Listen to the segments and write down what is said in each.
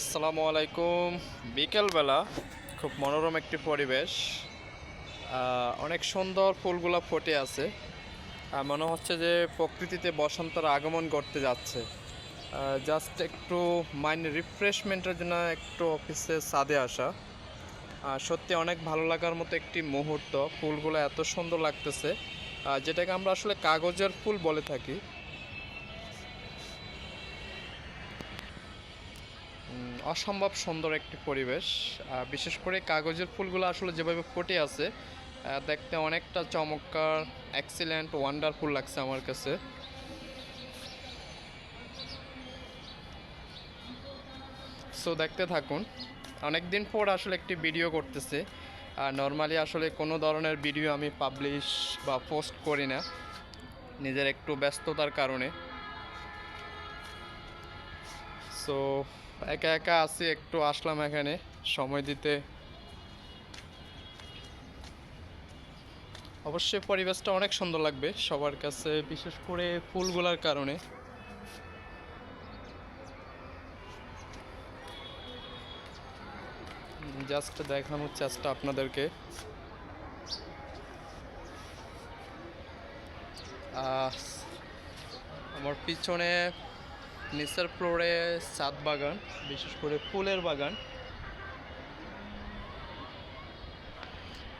আসসালামু আলাইকুম। বিকেলবেলা খুব মনোরম একটি পরিবেশ। অনেক সুন্দর ফুলগুলো ফুটে আছে। মনে হচ্ছে যে প্রকৃতিতে বসন্তের আগমন করতে যাচ্ছে। জাস্ট একটু মাইন্ড রিফ্রেশমেন্টের জন্য একটু অফিসে ছাদে আসা। সত্যি অনেক ভালো লাগার মতো একটি মুহূর্ত। ফুলগুলো এত সুন্দর লাগতেছে। যেটাকে আমরা আসলে কাগজের ফুল বলে থাকি। অসম্ভব সুন্দর একটি পরিবেশ। বিশেষ করে কাগজের ফুলগুলো আসলে যেভাবে ফুটে আছে দেখতে অনেকটা চমৎকার এক্সিলেন্ট ওয়ান্ডারফুল লাগছে আমার কাছে। সো দেখতে থাকুন। অনেক দিন পর আসলে একটি ভিডিও করতেছে। আর নর্মালি আসলে কোনো ধরনের ভিডিও আমি পাবলিশ বা পোস্ট করি না, নিজের একটু ব্যস্ততার কারণে। সো একা একা আছি, একটু আসলাম এখানে, সময় দিতে। অবশ্যই পরিবেশটা অনেক সুন্দর লাগবে সবার কাছে, বিশেষ করে ফুলগুলার কারণে। জাস্ট দেখানোর চেষ্টা আপনাদেরকে। আমার পিছনে নিচের ফ্লোরে সাত বাগান, বিশেষ করে ফুলের বাগান।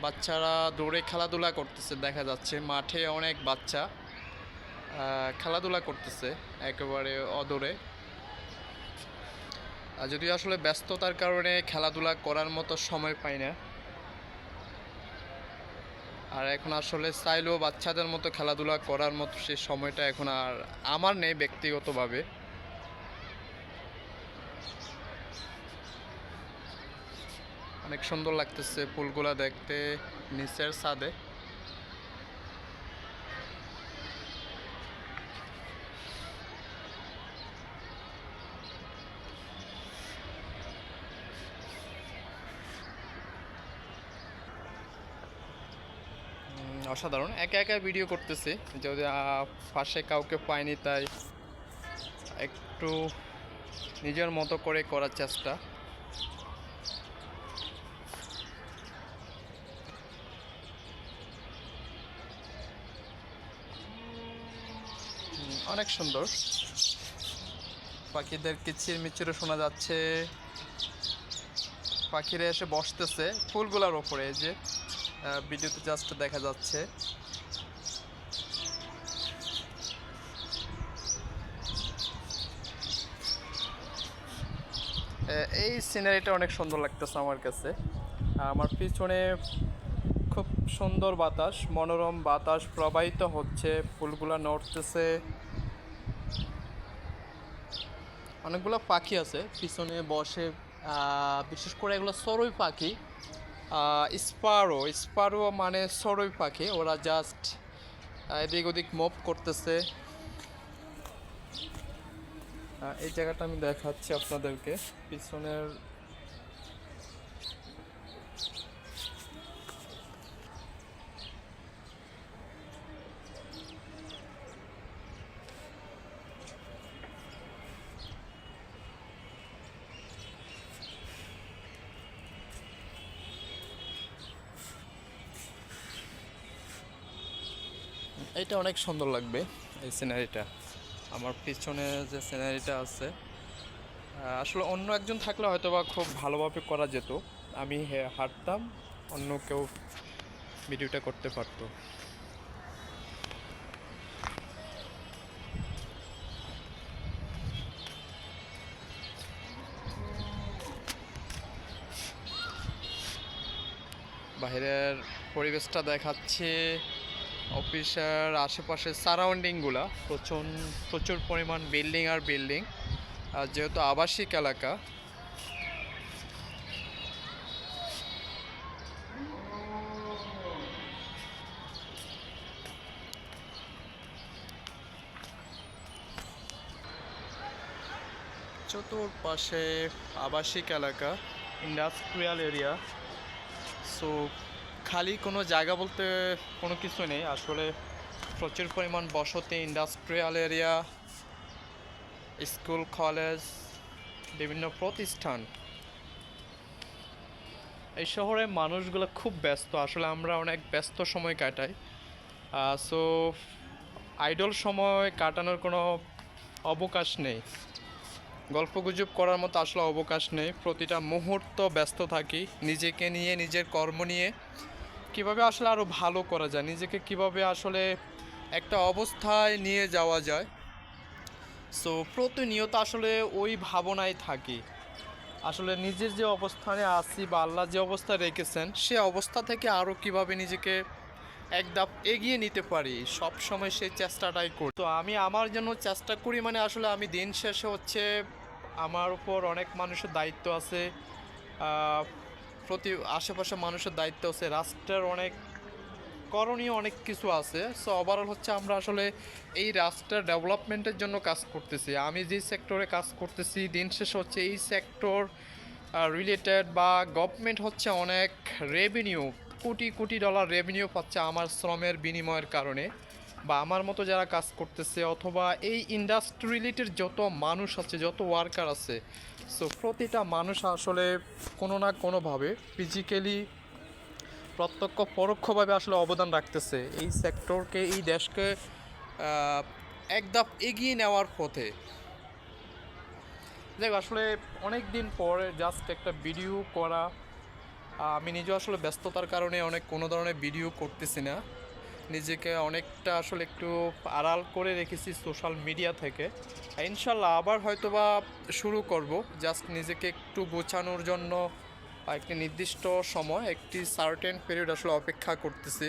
বাচ্চারা দৌড়ে খেলাধুলা করতেছে, দেখা যাচ্ছে। মাঠে অনেক বাচ্চা খেলাধুলা করতেছে, একেবারে অদূরে। আর যদিও আসলে ব্যস্ততার কারণে খেলাধুলা করার মতো সময় পাই না, আর এখন আসলে চাইলেও বাচ্চাদের মতো খেলাধুলা করার মতো সে সময়টা এখন আর আমার নেই ব্যক্তিগতভাবে। অনেক সুন্দর লাগতেছে ফুলগুলা দেখতে, নিচের ছাদে। অসাধারণ। একা একা ভিডিও করতেছি, যদি পাশে কাউকে পাইনি তাই একটু নিজের মতো করে করার চেষ্টা। অনেক সুন্দর। পাখিদের কিচির মিচিরও শোনা যাচ্ছে। পাখিরা এসে বসতেছে ফুলগুলার ওপরে যে ভিডিওতে জাস্ট দেখা যাচ্ছে। এই সিনারিটা অনেক সুন্দর লাগতেছে আমার কাছে। আমার পিছনে খুব সুন্দর বাতাস, মনোরম বাতাস প্রবাহিত হচ্ছে, ফুলগুলা নড়তেছে। অনেকগুলো পাখি আছে, পিছনে বসে বিশেষ করে এগুলো সরই পাখি। স্পারো স্পারো মানে সরই পাখি, ওরা জাস্ট এদিক ওদিক মপ করতেছে। এই জায়গাটা আমি দেখাচ্ছি আপনাদেরকে, পিছনের এটা অনেক সুন্দর লাগবে, এই সিনারিটা আমার পিছনে যে সিনারিটা আছে আসলে অন্য একজন থাকলে হয়তো বা খুব ভালোভাবে করা যেত। আমি হাঁটতাম, অন্য কেউ ভিডিওটা করতে পারতো। বাইরের পরিবেশটা দেখাচ্ছে অফিসের আশেপাশের সারাউন্ডিংগুলা, প্রচুর প্রচুর পরিমাণ বিল্ডিং আর বিল্ডিং, আর যেহেতু আবাসিক এলাকা। চতুর্পাশে আবাসিক এলাকা ইন্ডাস্ট্রিয়াল এরিয়া সো খালি কোনো জায়গা বলতে কোনো কিছু নেই। আসলে প্রচুর পরিমাণ বসতি ইন্ডাস্ট্রিয়াল এরিয়া স্কুল কলেজ বিভিন্ন প্রতিষ্ঠান। এই শহরে মানুষগুলো খুব ব্যস্ত। আসলে আমরা অনেক ব্যস্ত সময় কাটাই। সো আইডল সময় কাটানোর কোনো অবকাশ নেই। গল্পগুজব করার মতো আসলে অবকাশ নেই। প্রতিটা মুহূর্ত ব্যস্ত থাকি, নিজেকে নিয়ে, নিজের কর্ম নিয়ে। কীভাবে আসলে আরও ভালো করা যায়? নিজেকে কীভাবে আসলে একটা অবস্থায় নিয়ে যাওয়া যায়? সো প্রতিনিয়ত আসলে ওই ভাবনায় থাকি। আসলে নিজের যে অবস্থানে আছি বা আল্লাহ যে অবস্থা রেখেছেন, সে অবস্থা থেকে আরও কীভাবে নিজেকে এক ধাপ এগিয়ে নিতে পারি সব সময় সেই চেষ্টাটাই করি। তো আমি আমার জন্য চেষ্টা করি মানে আসলে আমি দিন শেষে হচ্ছে আমার উপর অনেক মানুষের দায়িত্ব আছে প্রতি আশেপাশে মানুষের দায়িত্ব আছে, রাষ্ট্রের অনেক করণীয় অনেক কিছু আছে। সো ওভারঅল হচ্ছে আমরা আসলে এই রাষ্ট্রের ডেভেলপমেন্টের জন্য কাজ করতেছি। আমি যে সেক্টরে কাজ করতেছি, দিন শেষে হচ্ছে এই সেক্টর রিলেটেড বা গভর্নমেন্ট হচ্ছে অনেক revenue crore crore dollar revenue পাচ্ছে আমার শ্রমের বিনিময়ের কারণে। বা আমার মতো যারা কাজ করতেছে অথবা এই ইন্ডাস্ট্রি রিলেটেড যত মানুষ আছে, যত ওয়ার্কার আছে সো প্রতিটা মানুষ আসলে কোনো না কোনোভাবে ফিজিক্যালি প্রত্যক্ষ পরোক্ষভাবে আসলে অবদান রাখতেছে এই সেক্টরকে এই দেশকে এক ধাপ এগিয়ে নেওয়ার পথে। দেখ, আসলে অনেক দিন পরে জাস্ট একটা ভিডিও করা আমি নিজেও আসলে ব্যস্ততার কারণে অনেক কোনো ধরনের ভিডিও করতেছি না। নিজেকে অনেকটা আসলে একটু আড়াল করে রেখেছি সোশ্যাল মিডিয়া থেকে। ইনশাল্লাহ আবার হয়তোবা শুরু করব। জাস্ট নিজেকে একটু গোছানোর জন্য একটি নির্দিষ্ট সময়, একটি সার্টেন পিরিয়ড আসলে অপেক্ষা করতেছি।